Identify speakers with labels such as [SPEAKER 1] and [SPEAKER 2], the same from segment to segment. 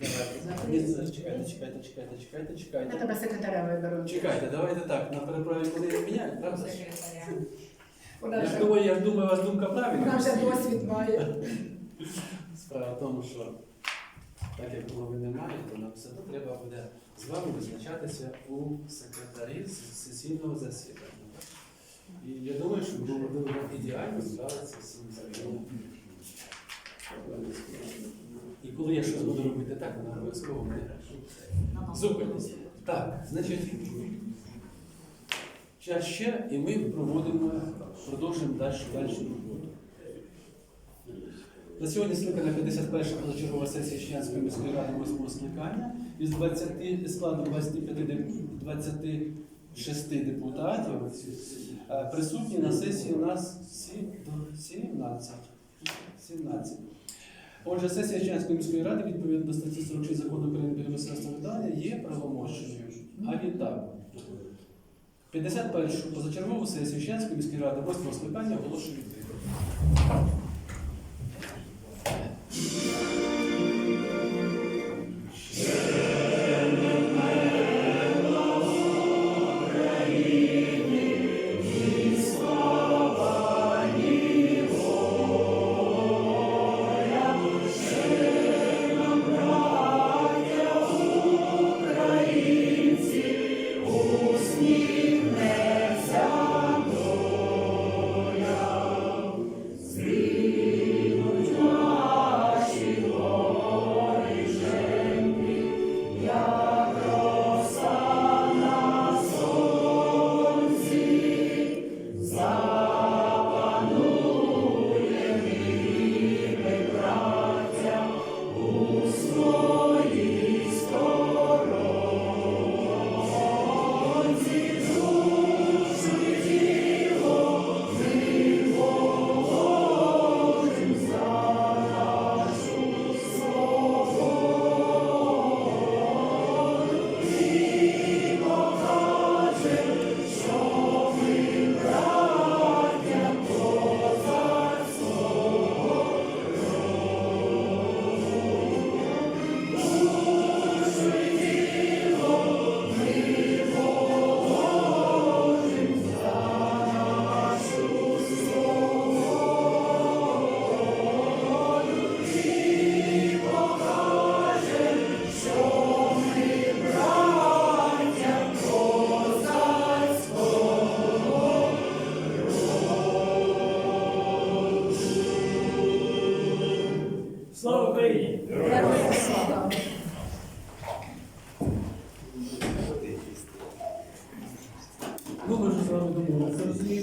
[SPEAKER 1] Давайте. Чекайте, чекайте, чекайте, чекайте,
[SPEAKER 2] Я
[SPEAKER 1] чекайте.
[SPEAKER 2] тебе секретаря виберу.
[SPEAKER 1] Чекайте, давайте так, на переправі коли міняють, правда?
[SPEAKER 2] Вона
[SPEAKER 1] Я ж
[SPEAKER 2] вже,
[SPEAKER 1] думаю, я ж думаю, у вас думка
[SPEAKER 2] вона
[SPEAKER 1] правильна.
[SPEAKER 2] вже досвід має.
[SPEAKER 1] Справа в тому, що так як голови немає, то нам все одно треба буде з вами визначатися у секретарі сесійного засідання. І я думаю, що було б ідеально справитися з цим законом. І коли я щось буду робити так, вона обов'язково буде зупиниться. Так, значить, час ще, і ми проводимо, продовжуємо далі роботу. На сьогодні скликана 51 позачергова сесія Щенської міської ради 8 скликання. Із 20 складу 25 26 депутатів е, присутні на сесії у нас 17. 17. Отже, сесія Ченської міської ради відповідно до статті 46 закону України про місцеве самоврядування є правомочною. А відтак, 51 позачергову сесію Ченської міської ради 8 скликання оголошую відкритою.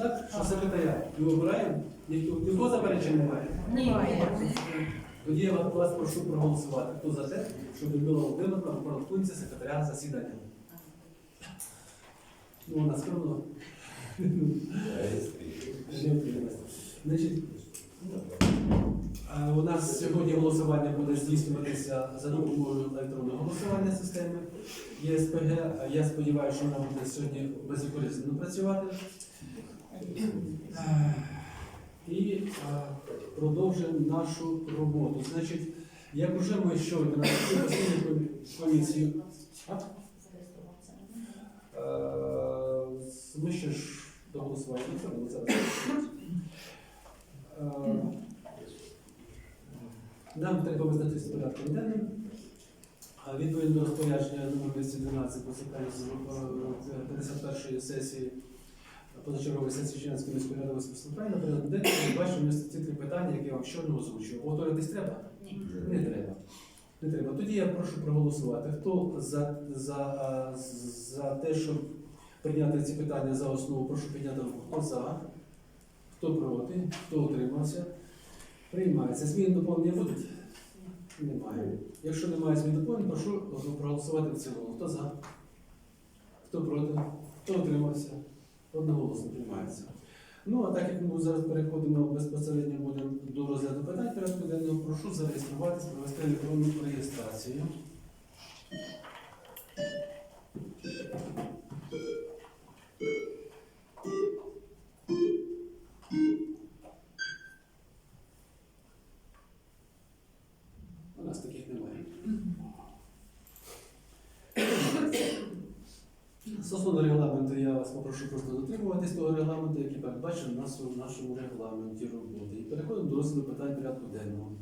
[SPEAKER 1] Так, що секретаря ми обираємо, ніхто, ніхто заперечень немає.
[SPEAKER 2] Немає.
[SPEAKER 1] Тоді я вас прошу проголосувати. Хто за те, щоб Людмила Володимирівна обрала секретаря засідання? Ну, вона скромно. Значить, е, у нас сьогодні голосування буде здійснюватися за допомогою електронного голосування системи ЄСПГ. Я сподіваюся, що вона буде сьогодні безкорисно працювати. Е, І е, продовжуємо нашу роботу. Значить, як вже ми щойно на. А? Е, Ми ще ж до голосування. Е, Нам треба визнатися порядком денним. Відповідно до розпорядження номер 212 по секретарю 51 сесії позачергової сесії Чернівської міської ради висвітлення на порядок денний ми бачимо ті три питання, які я вам щойно озвучив. Повторитись треба?
[SPEAKER 2] Ні.
[SPEAKER 1] Не треба. Не треба. Тоді я прошу проголосувати. Хто за, за, за те, щоб прийняти ці питання за основу, прошу підняти руку. Хто за? Хто проти? Хто утримався? Приймається. Зміни доповнення будуть? Немає. Якщо немає змін доповнень, прошу проголосувати в цілому. Хто за? Хто проти? Хто утримався? Одноголосно приймається. Ну, а так як ми зараз переходимо безпосередньо будемо до розгляду питань порядку денного, прошу зареєструватися, провести електронну реєстрацію. Стосовно регламенту, я вас попрошу просто дотримуватись того регламенту, який передбачений в нас- в нашому регламенті роботи. І переходимо до розгляду питань порядку денного.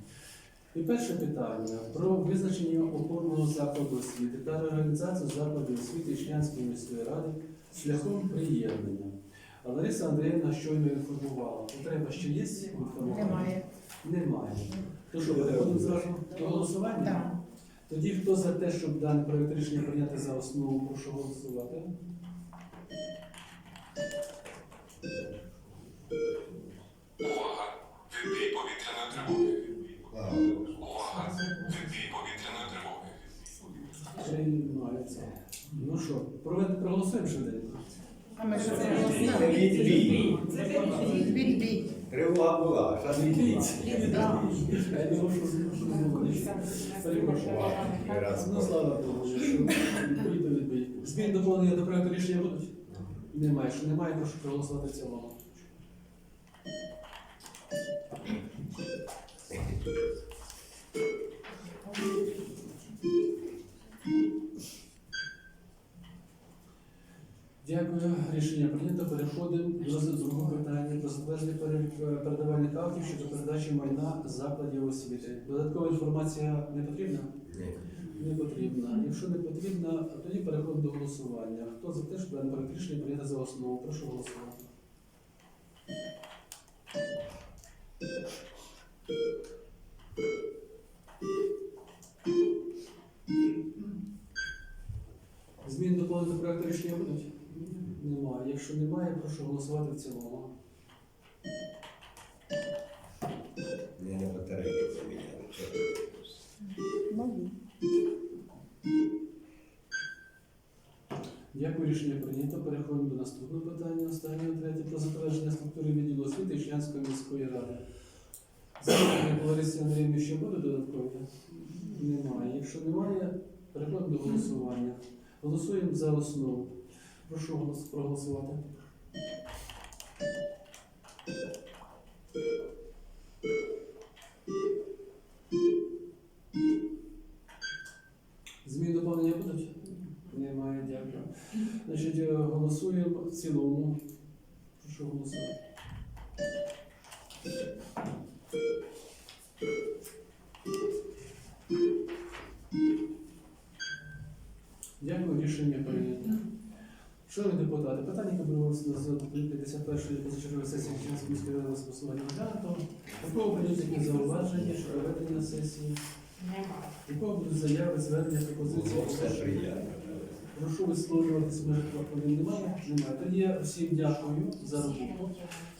[SPEAKER 1] І перше питання про визначення опорного закладу освіти та реорганізацію закладів освіти Ічнянської міської ради шляхом приєднання. А Лариса Андріївна щойно інформувала. Потреба ще є інформувати?
[SPEAKER 2] Немає.
[SPEAKER 1] Немає. То що, переходимо зразу до голосування?
[SPEAKER 2] Так.
[SPEAKER 1] Тоді хто за те, щоб даний проект рішення прийняти за основу, прошу голосувати.
[SPEAKER 3] Увага! Відбій повітряної тривоги. Увага! Відбій повітряної тривоги.
[SPEAKER 1] Приймається. Ну що, проголосуємо швиденько.
[SPEAKER 4] Відбій.
[SPEAKER 2] Відбій.
[SPEAKER 5] Тривога була, зараз.
[SPEAKER 1] Не Ну, слава Богу, що відбій то. Змін доповнення до проекту рішення будуть? Немає. Що немає, прошу проголосувати в цілому. Дякую. Рішення прийнято. Переходимо до розгляду другого питання про затвердження пере- передавальних актів щодо передачі майна закладів освіти. Додаткова інформація не потрібна? Не потрібна. Якщо не потрібна, тоді переходимо до голосування. Хто за те, що дане рішення прийняти за основу? Прошу голосувати. Прошу голосувати в цілому.
[SPEAKER 5] Ні, не батарейки поміняли.
[SPEAKER 1] Дякую, рішення прийнято. Переходимо до наступного питання. Останнього третє про затвердження структури відділу освіти Ічнянської міської ради. Запитання Ларисі Андріївні ще будуть додаткові? Немає. Якщо немає, переходимо до голосування. Голосуємо за основу. Прошу голос проголосувати. Змін доповнення будуть? Немає, дякую. Значить, е, голосуємо в цілому. Прошу голосувати. Шановні депутати, питання, яке на розгляд 51-ї позачергової сесії Київської міської ради з посилання розглянуто. У кого будуть зауваження щодо ведення сесії? У кого будуть заяви, звернення, пропозиції?
[SPEAKER 5] Все.
[SPEAKER 1] Прошу висловлюватися в межах немає? Немає. Тоді я всім дякую за роботу.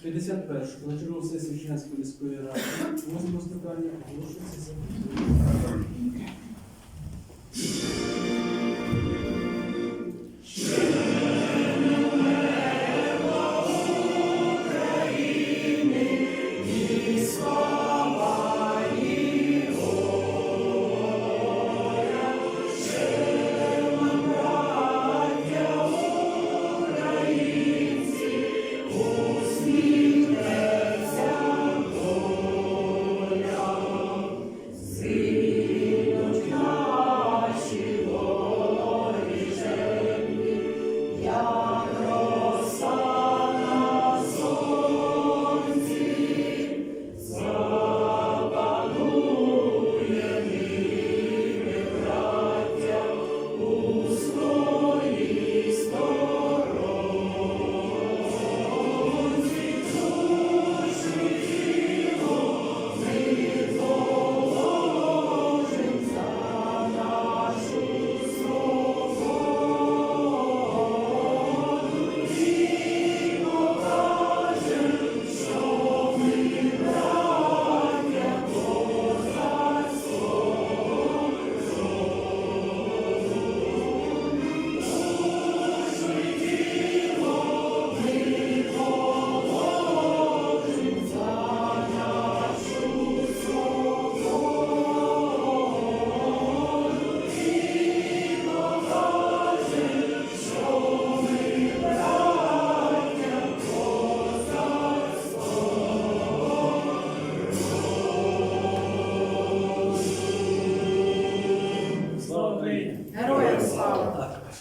[SPEAKER 1] 51. Позачергову сесію Чинянської міської ради. Восьмого скликання оголошується за.